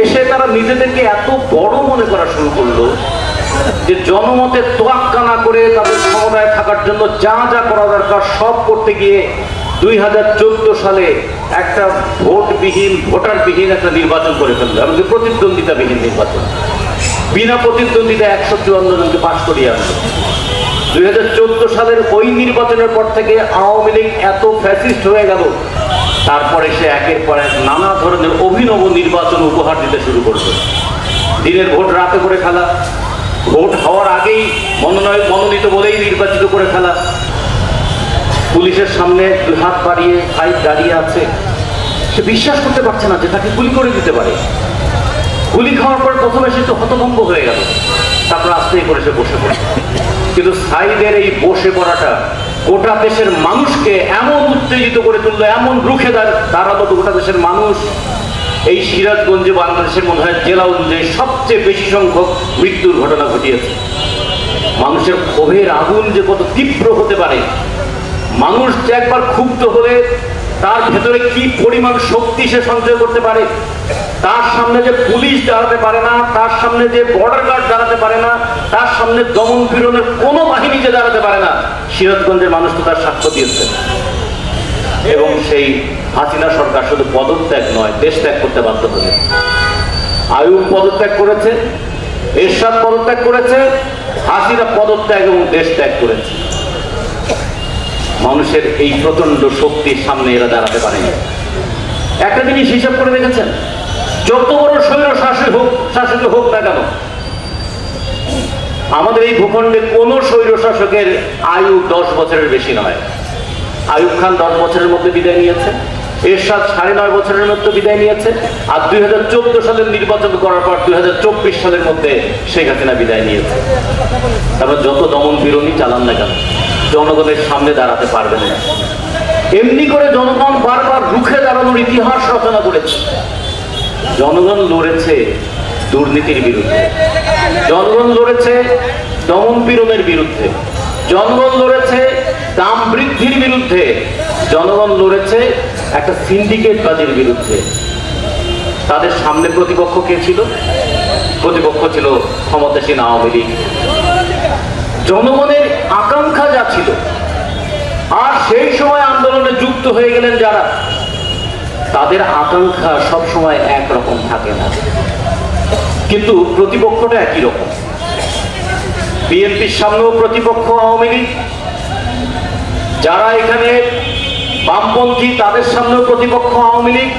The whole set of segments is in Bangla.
এসে তারা নিজেদেরকে এত বড় মনে করা শুরু করল যে জনমতের তোয়াক্কা না করে তাদের ক্ষমতায় থাকার জন্য যা যা করা দরকার সব করতে গিয়ে দুই হাজার চোদ্দ সালে একটা ভোটবিহীন, ভোটারবিহীন একটা নির্বাচন করে ফেলল এমনকি প্রতিদ্বন্দ্বিতাবিহীন নির্বাচন। বিনা প্রতিদ্বন্দ্বিতা একশো চুয়ান্ন জনকে পাশ করিয়ে আনলো। দুই সালের ওই নির্বাচনের পর থেকে আওয়ামী লীগ এত ফ্যাসিস্ট হয়ে গেল তারপরে সে একের পর এক নানা ধরনের অভিনব নির্বাচন উপহার দিতে শুরু করল দিনের ভোট রাতে করে খেলা, ভোট হওয়ার আগেই মনোনয়ন মনোনীত বলেই নির্বাচিত করে ফেলা পুলিশের সামনে দুই হাত বাড়িয়ে ফাইট দাঁড়িয়ে আছে। সে বিশ্বাস করতে পারছে না যে তাকে গুলি করে দিতে পারে। গুলি খাওয়ার পর প্রথমে সে তো হতভম্ব হয়ে গেল। তারপর আস্তেই করে সে বসে পড়ে। কিন্তু সাইদের এই বসে পড়াটা গোটা দেশের মানুষকে এমন উত্তেজিত করে তুললো, এমন রুখে দাঁড়- দাঁড়াল গোটা দেশের মানুষ। এই সিরাজগঞ্জে বাংলাদেশের মনে হয় জেলা অনুযায়ী সবচেয়ে বেশি সংখ্যক মৃত্যুর ঘটনা ঘটিয়েছে। মানুষের ক্ষোভের আগুন যে কত তীব্র হতে পারে, মানুষ যে একবার ক্ষুব্ধ হলে তার ভেতরে কি পরিমাণ শক্তি সে সঞ্চয় করতে পারে, তার সামনে যে পুলিশ দাঁড়াতে পারে না, তার সামনে যে বর্ডার গার্ড দাঁড়াতে পারে না, তার সামনে দমন পীড়নের কোনো বাহিনী যে দাঁড়াতে পারে না সিরাজগঞ্জের মানুষ তো তার সাক্ষ্য দিয়েছে। এবং সেই হাসিনা সরকার শুধু পদত্যাগ নয় দেশ ত্যাগ করতে বাধ্য হয়েছে। আয়ুব পদত্যাগ করেছে, এরশাদ পদত্যাগ করেছে, হাসিনা পদত্যাগ এবং দেশ ত্যাগ করেছে। মানুষের এই প্রচণ্ড শক্তির সামনে এরা দাঁড়াতে পারেনি। একটা জিনিস হিসাব করে দেখেছেন, যত বড় স্বৈর শাসক হোক শাসক হোক না কেন আমাদের এই ভূখণ্ডে কোনো স্বৈর শাসকের আয়ু দশ বছরের বেশি নয়। আয়ুব খান দশ বছরের মধ্যে বিদায় নিয়েছে, এরশাদ সাড়ে নয় বছরের মধ্যে বিদায় নিয়েছে, আর দুই হাজার চোদ্দ সালের নির্বাচন করার পর দুই হাজার চব্বিশ সালের মধ্যে শেখ হাসিনা বিদায় নিয়েছে। তারপর যত দমন বিরোধী চালান না কেন, জনগণের সামনে দাঁড়াতে পারবেন না। এমনি করে জনগণ বারবার রুখে দাঁড়ানোর ইতিহাস রচনা করেছে। জনগণ লড়েছে দুর্নীতির বিরুদ্ধে। জনগণ লড়েছে দমন পীড়নের বিরুদ্ধে। জনগণ লড়েছে, দাম বৃদ্ধির বিরুদ্ধে। জনগণ লড়েছে একটা সিন্ডিকেট বাজির বিরুদ্ধে। তাদের সামনে প্রতিপক্ষ কে ছিল? প্রতিপক্ষ ছিল ক্ষমতাসীন আওয়ামী লীগ। জনগণের আকাঙ্ক্ষা যা ছিল, আর সেই সময় আন্দোলনে যুক্ত হয়ে গেলেন যারা, তাদের আকাঙ্ক্ষা সবসময় একরকম থাকে না। কিন্তু প্রতিপক্ষটা একই রকম। বিএনপির সামনেও প্রতিপক্ষ আওয়ামী লীগ। যারা এখানে বামপন্থী, তাদের সামনেও প্রতিপক্ষ আওয়ামী লীগ।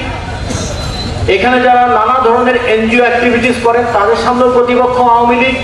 এখানে যারা নানা ধরনের এনজিও অ্যাক্টিভিটিস করেন, তাদের সামনেও প্রতিপক্ষ আওয়ামী লীগ।